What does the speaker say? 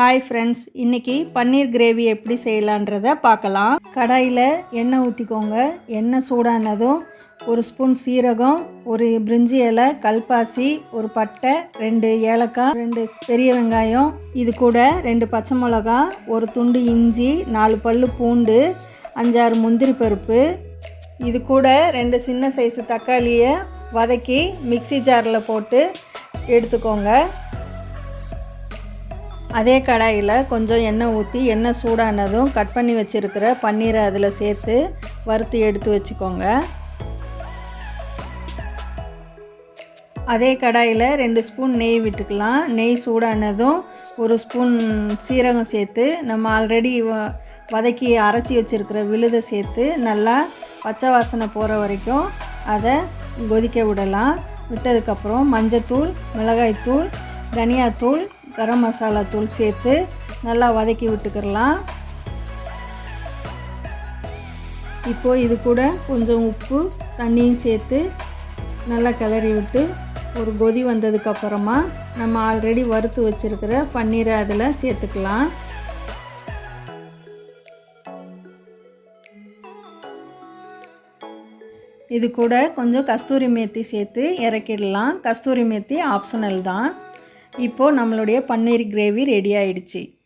Hi friends இன்றைக்கி பன்னீர் gravy எப்படி செய்யலான்றத பார்க்கலாம். கடாயில் எண்ணெய் ஊற்றிக்கோங்க எண்ணெய் சூடானதும் ஒரு ஸ்பூன் சீரகம் ஒரு பிரிஞ்சி இலை கல்பாசி ஒரு பட்டை ரெண்டு ஏலக்காய் ரெண்டு பெரிய வெங்காயம் இது கூட ரெண்டு பச்சை மிளகா ஒரு துண்டு இஞ்சி நாலு பல் பூண்டு அஞ்சாறு முந்திரி பருப்பு. இது கூட ரெண்டு சின்ன சைஸு தக்காளியை வதக்கி மிக்ஸி ஜாரில் போட்டு எடுத்துக்கோங்க. அதே கடாயில் கொஞ்சம் எண்ணெய் ஊற்றி எண்ணெய் சூடானதும் கட் பண்ணி வச்சுருக்கிற பன்னீரை அதில் சேர்த்து வறுத்து எடுத்து வச்சுக்கோங்க. அதே கடாயில் ரெண்டு ஸ்பூன் நெய் விட்டுக்கலாம். நெய் சூடானதும் ஒரு ஸ்பூன் சீரகம் சேர்த்து நம்ம ஆல்ரெடி வ- வதக்கி அரைச்சி வச்சுருக்கிற விழுதை சேர்த்து நல்லா பச்சை வாசனை போகிற வரைக்கும் அதை கொதிக்க விடலாம். விட்டதுக்கப்புறம் மஞ்சத்தூள் மிளகாய்த்தூள் தனியாத்தூள் கரம் மசாலா தூள் சேர்த்து நல்லா வதக்கி விட்டுக்கிடலாம். இப்போ இது கூட கொஞ்சம் உப்பு தண்ணியும் சேர்த்து நல்லா கிளறி விட்டு ஒரு கொதி வந்ததுக்கப்புறமா நம்ம ஆல்ரெடி வறுத்து வச்சுருக்கிற பன்னீரை அதில் சேர்த்துக்கலாம். இது கூட கொஞ்சம் கஸ்தூரி மேத்தி சேர்த்து இறக்கிடலாம். கஸ்தூரி மேத்தி ஆப்ஷனல் தான். இப்போது நம்மளுடைய பன்னீர் கிரேவி ரெடி ஆயிடுச்சு.